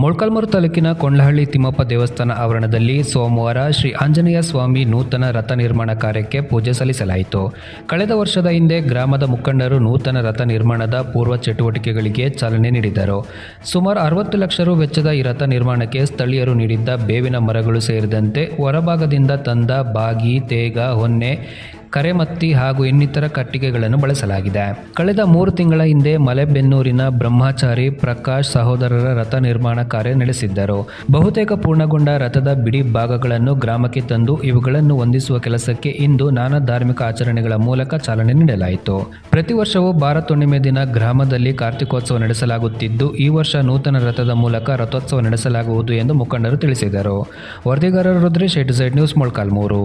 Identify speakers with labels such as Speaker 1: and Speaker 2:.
Speaker 1: ಮೊಳಕಾಲ್ಮೂರು ತಾಲೂಕಿನ ಕೊಂಡ್ಲಹಳ್ಳಿ ತಿಮ್ಮಪ್ಪ ದೇವಸ್ಥಾನ ಆವರಣದಲ್ಲಿ ಸೋಮವಾರ ಶ್ರೀ ಆಂಜನೇಯ ಸ್ವಾಮಿ ನೂತನ ರಥ ನಿರ್ಮಾಣ ಕಾರ್ಯಕ್ಕೆ ಪೂಜೆ ಸಲ್ಲಿಸಲಾಯಿತು. ಕಳೆದ ವರ್ಷದ ಹಿಂದೆ ಗ್ರಾಮದ ಮುಖಂಡರು ನೂತನ ರಥ ನಿರ್ಮಾಣದ ಪೂರ್ವ ಚಟುವಟಿಕೆಗಳಿಗೆ ಚಾಲನೆ ನೀಡಿದರು. ಸುಮಾರು ಅರವತ್ತು ಲಕ್ಷ ರು ವೆಚ್ಚದ ಈ ರಥ ನಿರ್ಮಾಣಕ್ಕೆ ಸ್ಥಳೀಯರು ನೀಡಿದ್ದ ಬೇವಿನ ಮರಗಳು ಸೇರಿದಂತೆ ಹೊರಭಾಗದಿಂದ ತಂದ ಬಾಗಿ, ತೇಗ, ಹೊನ್ನೆ ಕರೆಮತ್ತಿ ಹಾಗೂ ಇನ್ನಿತರ ಕಟ್ಟಿಗೆಗಳನ್ನು ಬಳಸಲಾಗಿದೆ. ಕಳೆದ ಮೂರು ತಿಂಗಳ ಹಿಂದೆ ಮಲೆಬೆನ್ನೂರಿನ ಬ್ರಹ್ಮಚಾರಿ ಪ್ರಕಾಶ್ ಸಹೋದರರ ರಥ ನಿರ್ಮಾಣ ಕಾರ್ಯ ನಡೆಸಿದ್ದರು. ಬಹುತೇಕ ಪೂರ್ಣಗೊಂಡ ರಥದ ಬಿಡಿ ಭಾಗಗಳನ್ನು ಗ್ರಾಮಕ್ಕೆ ತಂದು ಇವುಗಳನ್ನು ಹೊಂದಿಸುವ ಕೆಲಸಕ್ಕೆ ಇಂದು ನಾನಾ ಧಾರ್ಮಿಕ ಆಚರಣೆಗಳ ಮೂಲಕ ಚಾಲನೆ ನೀಡಲಾಯಿತು. ಪ್ರತಿ ವರ್ಷವೂ ಭಾರತ ಹುಣ್ಣಿಮೆ ದಿನ ಗ್ರಾಮದಲ್ಲಿ ಕಾರ್ತಿಕೋತ್ಸವ ನಡೆಸಲಾಗುತ್ತಿದ್ದು, ಈ ವರ್ಷ ನೂತನ ರಥದ ಮೂಲಕ ರಥೋತ್ಸವ ನಡೆಸಲಾಗುವುದು ಎಂದು ಮುಖಂಡರು ತಿಳಿಸಿದರು. ವರದಿಗಾರರು ರುದ್ರೇಶ್ ಝೆಡ್ ನ್ಯೂಸ್ ಮೊಳಕಾಲ್ಮೂರು.